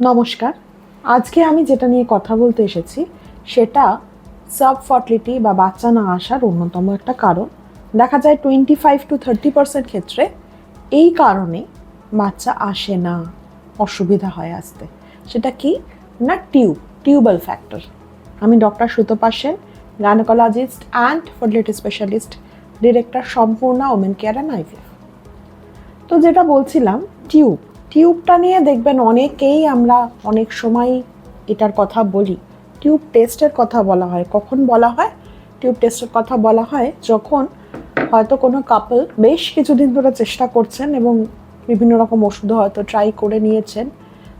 নমস্কার। আজকে আমি যেটা নিয়ে কথা বলতে এসেছি, সেটা সাব ফার্টিলিটি বা বাচ্চা না আসার অন্যতম একটা কারণ। দেখা যায় twenty five to thirty percent ক্ষেত্রে এই কারণে বাচ্চা আসে না, অসুবিধা হয় আসতে। সেটা কি? না টিউব টিউবাল ফ্যাক্টর আমি doctor Sutapa Sen gynaecologist and fertility specialist director Sampurna women care and IVF তো যেটা বলছিলাম টিউব টিউবটা নিয়ে দেখবেন অনেকেই আমরা অনেক সময় এটার কথা বলি। টিউব টেস্টের কথা বলা হয়। কখন বলা হয়? টিউব টেস্টের কথা বলা হয় যখন হয়তো কোনো কাপল বেশ কিছুদিন ধরে চেষ্টা করছেন এবং বিভিন্ন রকম ওষুধ হয়তো ট্রাই করে নিয়েছেন।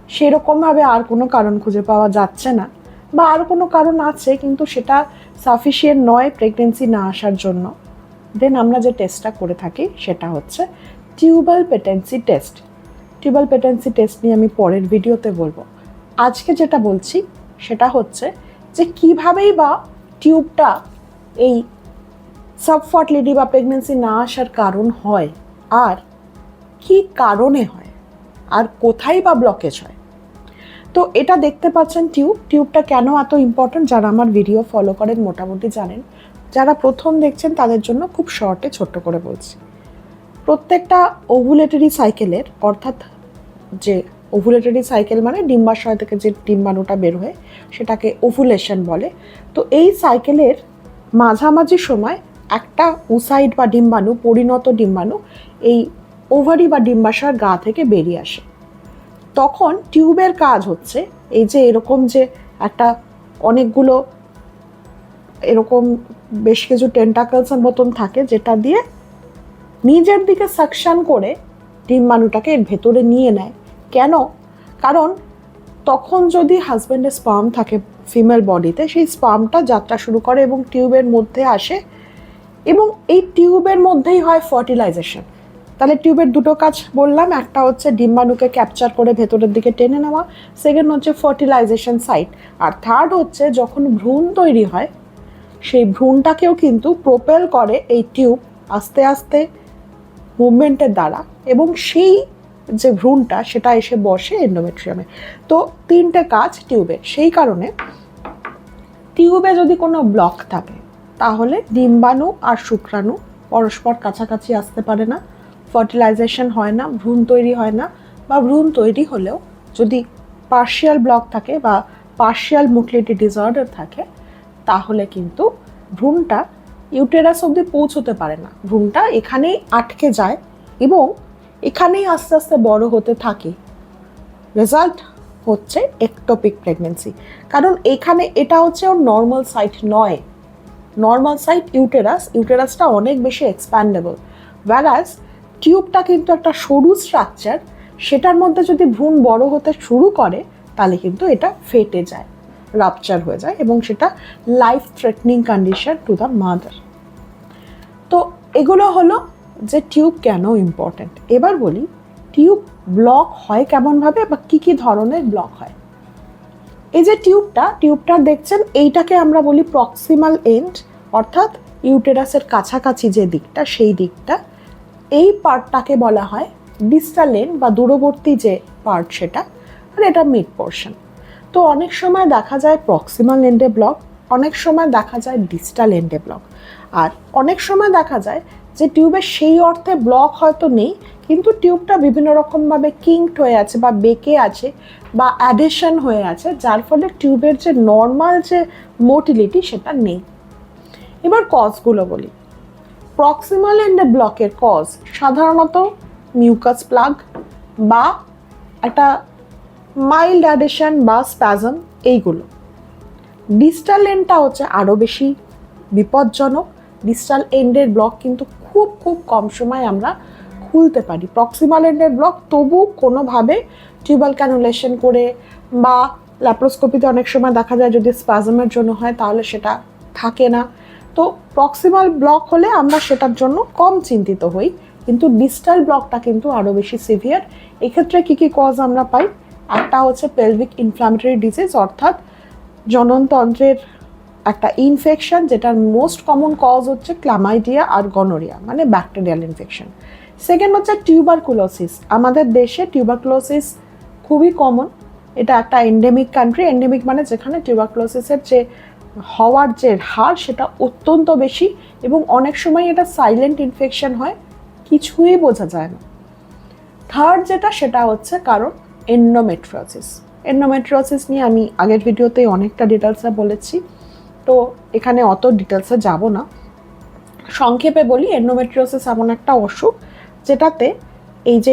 সেরকমভাবে আর কোনো কারণ খুঁজে পাওয়া যাচ্ছে না বা আর কোনো কারণ আছে কিন্তু সেটা সাফিসিয়েন্ট নয় প্রেগনেন্সি না আসার জন্য। দেন আমরা যে টেস্টটা করে থাকি সেটা হচ্ছে tubal patency test tubal patency test নিয়ে আমি পরের ভিডিওতে বলব। আজকে যেটা বলছি, সেটা হচ্ছে যে কীভাবেই বা টিউবটা এই সাবফার্টিলিটি বা প্রেগনেন্সি না আসার কারণ হয়, আর কি কারণে হয়, আর কোথায় বা ব্লকেজ হয়। তো এটা দেখতে পাচ্ছেন টিউব টিউবটা কেন এত ইম্পর্ট্যান্ট যারা আমার ভিডিও ফলো করেন, মোটামুটি জানেন। যারা প্রথম দেখছেন, তাদের জন্য খুব শর্টে ছোট্ট করে বলছি। প্রত্যেকটা ওভুলেটারি সাইকেলের অর্থাৎ যে ওভুলেটরি সাইকেল মানে ডিম্বাশয় থেকে যে ডিম্বাণুটা বের হয়, সেটাকে ওভুলেশন বলে। তো এই সাইকেলের মাঝামাঝি সময় একটা উসাইড বা ডিম্বাণু, পরিণত ডিম্বাণু এই ওভারি বা ডিম্বাশয়ের গা থেকে বেরিয়ে আসে। তখন টিউবের কাজ হচ্ছে এই যে এরকম যে একটা অনেকগুলো এরকম বেশ কিছু টেন্টাকলসের মতন থাকে, যেটা দিয়ে নিজের দিকে সাকশান করে ডিম্বাণুটাকে এর ভেতরে নিয়ে নেয়। কেন? কারণ তখন যদি হাজব্যান্ডের স্পাম থাকে ফিমেল বডিতে সেই স্পামটা যাত্রা শুরু করে এবং টিউবের মধ্যে আসে এবং এই টিউবের মধ্যেই হয় ফার্টিলাইজেশন তাহলে টিউবের দুটো কাজ বললাম, একটা হচ্ছে ডিম্বাণুকে ক্যাপচার করে ভেতরের দিকে টেনে নেওয়া সেকেন্ড হচ্ছে ফার্টিলাইজেশন সাইট আর থার্ড হচ্ছে যখন ভ্রূণ তৈরি হয়, সেই ভ্রূণটাকেও কিন্তু প্রোপেল করে এই টিউব আস্তে আস্তে মুভমেন্টের দ্বারা এবং সেই যে ভ্রূণটা, সেটা এসে বসে এন্ডোমেট্রিয়ামে তো তিনটে কাজ টিউবের সেই কারণে টিউবে যদি কোনো ব্লক থাকে, তাহলে ডিম্বাণু আর শুক্রাণু পরস্পর কাছাকাছি আসতে পারে না। ফার্টিলাইজেশন হয় না, ভ্রূণ তৈরি হয় না, বা ভ্রূণ তৈরি হলেও যদি পার্শিয়াল ব্লক থাকে বা পার্শিয়াল মোটিলিটি ডিসঅর্ডার থাকে, তাহলে কিন্তু ভ্রূণটা ইউটেরাস অবধি পৌঁছতে পারে না। ভ্রূণটা এখানেই আটকে যায় এবং এখানেই আস্তে আস্তে বড় হতে থাকে। রেজাল্ট হচ্ছে একটোপিক প্রেগনেন্সি কারণ এখানে এটা হচ্ছে ওর নর্মাল সাইট নয়। নর্মাল সাইট ইউটেরাস ইউটেরাসটা অনেক বেশি এক্সপ্যান্ডেবল ওয়ারাস টিউবটা কিন্তু একটা সরু স্ট্রাকচার সেটার মধ্যে যদি ভ্রূণ বড় হতে শুরু করে, তাহলে কিন্তু এটা ফেটে যায় রাপচার হয়ে যায় এবং সেটা life threatening condition to the mother তো এগুলো হলো যে টিউব কেন ইম্পর্ট্যান্ট এবার বলি টিউব ব্লক হয় কেমনভাবে বা কী কী ধরনের ব্লক হয়? এই যে টিউবটা টিউবটা দেখছেন, এইটাকে আমরা বলি প্রক্সিমাল এন্ড অর্থাৎ ইউটেরাসের কাছাকাছি যে দিকটা, সেই দিকটা, এই পার্টটাকে বলা হয় ডিস্টাল এন্ড বা দূরবর্তী যে পার্ট সেটা, আর এটা মিড পোর্শন তো অনেক সময় দেখা যায় প্রক্সিমাল এন্ডে ব্লক অনেক সময় দেখা যায় ডিস্টাল এন্ডে ব্লক আর অনেক সময় দেখা যায় যে টিউবের সেই অর্থে ব্লক হয়তো নেই, কিন্তু টিউবটা বিভিন্ন রকমভাবে কিংড হয়ে আছে বা বেঁকে আছে বা অ্যাডেশন হয়ে আছে, যার ফলে টিউবের যে নর্মাল যে মোটিলিটি সেটা নেই। এবার কজগুলো বলি। প্রক্সিমাল এন্ডে ব্লকের কজ সাধারণত মিউকাস প্লাগ বা একটা মাইল্ড অ্যাডেশন বা স্প্যাজম, এইগুলো। ডিস্টাল এন্ডটা হচ্ছে আরও বেশি বিপজ্জনক ডিস্টাল এন্ডের ব্লক কিন্তু খুব খুব কম সময় আমরা খুলতে পারি। প্রক্সিমাল এন্ডের ব্লক তবু কোনোভাবে টিউবাল ক্যানুলেশন করে বা ল্যাপ্রোস্কোপিতে অনেক সময় দেখা যায় যদি স্পাজমের জন্য হয় তাহলে সেটা থাকে না। তো প্রক্সিমাল ব্লক হলে আমরা সেটার জন্য কম চিন্তিত হই, কিন্তু ডিস্টাল ব্লকটা কিন্তু আরও বেশি সিভিয়ার এক্ষেত্রে কী কী কজ আমরা পাই? একটা হচ্ছে পেলভিক ইনফ্লামেটরি ডিজিজ অর্থাৎ জননতন্ত্রের একটা ইনফেকশন যেটার মোস্ট কমন কজ হচ্ছে ক্লামাইডিয়া আর গনোরিয়া মানে ব্যাকটেরিয়াল ইনফেকশন সেকেন্ড হচ্ছে টিউবারকুলোসিস আমাদের দেশে টিউবারকুলোসিস খুবই কমন এটা একটা এন্ডেমিক কান্ট্রি এন্ডেমিক মানে যেখানে টিউবারক্লোসিসের যে হওয়ার যে হার সেটা অত্যন্ত বেশি এবং অনেক সময় এটা সাইলেন্ট ইনফেকশন হয়, কিছুই বোঝা যায় না। থার্ড যেটা, সেটা হচ্ছে কারণ এন্ডোমেট্রিওসিস এন্ডোমেট্রিওসিস নিয়ে আমি আগের ভিডিওতে অনেকটা ডিটেলসে বলেছি। তো এখানে অত ডিটেলসে যাব না। সংক্ষেপে বলি এন্ডোমেট্রিওসিস এমন একটা অসুখ, যেটাতে এই যে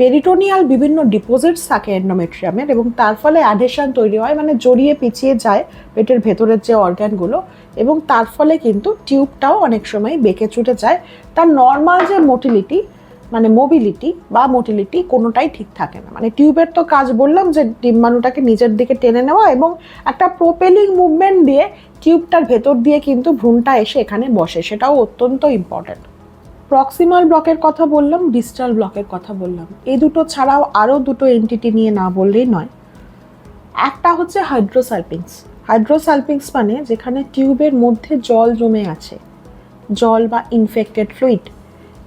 পেরিটোনিয়াল বিভিন্ন ডিপোজিটস থাকে এন্ডোমেট্রিয়ামের এবং তার ফলে অ্যাডেশন তৈরি হয় মানে জড়িয়ে পিছিয়ে যায় পেটের ভেতরের যে অর্গ্যানগুলো এবং তার ফলে কিন্তু টিউবটাও অনেক সময় বেঁকে চুটে যায়। তার নর্মাল যে মোটিলিটি মানে মোবিলিটি বা মোটিলিটি কোনোটাই ঠিক থাকে না। মানে টিউবের তো কাজ বললাম যে ডিম্বাণুটাকে নিজের দিকে টেনে নেওয়া এবং একটা প্রোপেলিং মুভমেন্ট দিয়ে টিউবটার ভেতর দিয়ে কিন্তু ভ্রূণটা এসে এখানে বসে। সেটাও অত্যন্ত ইম্পর্ট্যান্ট প্রক্সিমাল ব্লকের কথা বললাম ডিস্টাল ব্লকের কথা বললাম। এই দুটো ছাড়াও আরও দুটো এন্টিটি নিয়ে না বললেই নয়। একটা হচ্ছে হাইড্রোসালপিংস হাইড্রোসালপিংস মানে যেখানে টিউবের মধ্যে জল জমে আছে। জল বা ইনফেক্টেড ফ্লুইড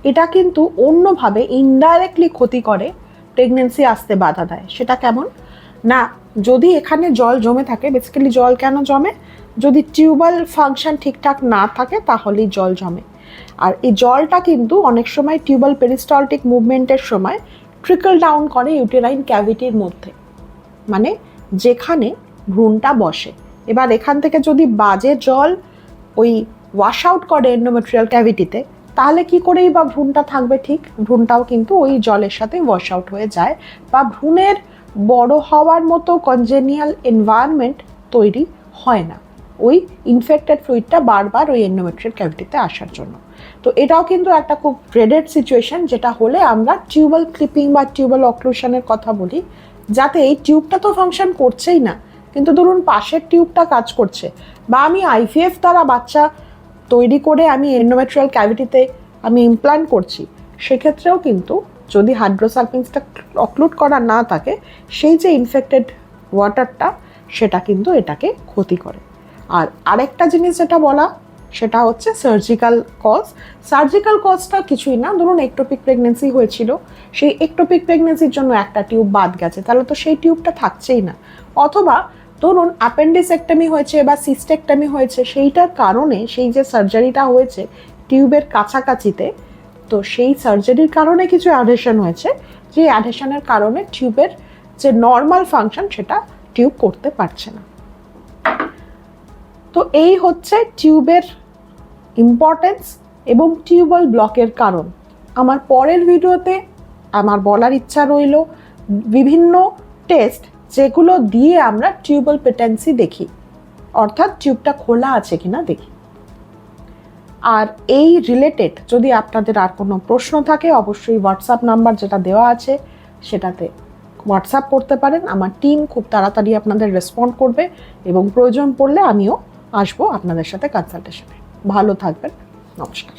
এটা কিন্তু অন্যভাবে ইনডাইরেক্টলি ক্ষতি করে প্রেগনেন্সি আসতে বাধা দেয়। সেটা কেমন? না, যদি এখানে জল জমে থাকে বেসিক্যালি জল কেন জমে? যদি টিউবাল ফাংশন ঠিকঠাক না থাকে, তাহলেই জল জমে। আর এই জলটা কিন্তু অনেক সময় টিউবাল পেরিস্টলটিক মুভমেন্টের সময় ট্রিকল ডাউন করে ইউটেরাইন ক্যাভিটির মধ্যে। মানে যেখানে ভ্রূণটা বসে। এবার এখান থেকে যদি বাজে জল ওই ওয়াশ আউট করে এন্ডোমেট্রিয়াল ক্যাভিটিতে তাহলে কি করেই বা ভ্রূণটা থাকবে ঠিক? ভ্রূণটাও কিন্তু ওই জলের সাথে ওয়াশ আউট হয়ে যায়। বা ভ্রূণের বড় হওয়ার মতো কনজেনিয়াল এনভায়রনমেন্ট তৈরি হয় না। ওই ইনফেক্টেড ফ্লুইডটা বারবার ওই এন্ডোমেট্রিয়াল ক্যাভিটিতে আসার জন্য। তো এটাও কিন্তু একটা খুব ড্রেডেড সিচুয়েশন যেটা হলে আমরা টিউবাল ক্লিপিং বা টিউবাল অক্লুশনের কথা বলি। যাতে এই টিউবটা তো ফাংশন করছেই না। কিন্তু ধরুন পাশের টিউবটা কাজ করছে। বা আমি আইভিএফ দ্বারা বাচ্চা তৈরি করে আমি এন্ডোমেট্রিয়াল ক্যাভিটিতে আমি ইমপ্লান্ট করছি, সেক্ষেত্রেও কিন্তু যদি হাইড্রোসালপিংসটা অক্লুড করা না থাকে, সেই যে ইনফেক্টেড ওয়াটারটা সেটা কিন্তু এটাকে ক্ষতি করে। আর আরেকটা জিনিস যেটা বলা, সেটা হচ্ছে সার্জিক্যাল কজ সার্জিক্যাল কজটা কিছুই না, ধরুন একটোপিক প্রেগনেন্সি হয়েছিল, সেই একটোপিক প্রেগনেন্সির জন্য একটা টিউব বাদ গেছে, তাহলে তো সেই টিউবটা থাকছেই না। অথবা ধরুন অ্যাপেন্ডিসেক্টমি হয়েছে বা সিস্টেক্টমি হয়েছে, সেইটার কারণে সেই যে সার্জারিটা হয়েছে টিউবের কাছাকাছিতে, তো সেই সার্জারির কারণে কিছু অ্যাডেশন হয়েছে, যে অ্যাডেশনের কারণে টিউবের যে নর্মাল ফাংশন সেটা টিউব করতে পারছে না। তো এই হচ্ছে টিউবের ইম্পর্টেন্স এবং টিউবওয়েল ব্লকের কারণ। আমার পরের ভিডিওতে আমার বলার ইচ্ছা রইল, বিভিন্ন টেস্ট যেগুলো দিয়ে আমরা টিউবাল পেটেন্সি দেখি, অর্থাৎ টিউবটা খোলা আছে কিনা দেখি। আর এই রিলেটেড যদি আপনাদের আর কোনো প্রশ্ন থাকে, অবশ্যই হোয়াটসঅ্যাপ নাম্বার যেটা দেওয়া আছে, সেটাতে হোয়াটসঅ্যাপ করতে পারেন। আমার টিম খুব তাড়াতাড়ি আপনাদের রেসপন্ড করবে এবং প্রয়োজন পড়লে আমিও আসব আপনাদের সাথে কনসালটেশনে ভালো থাকবেন। নমস্কার।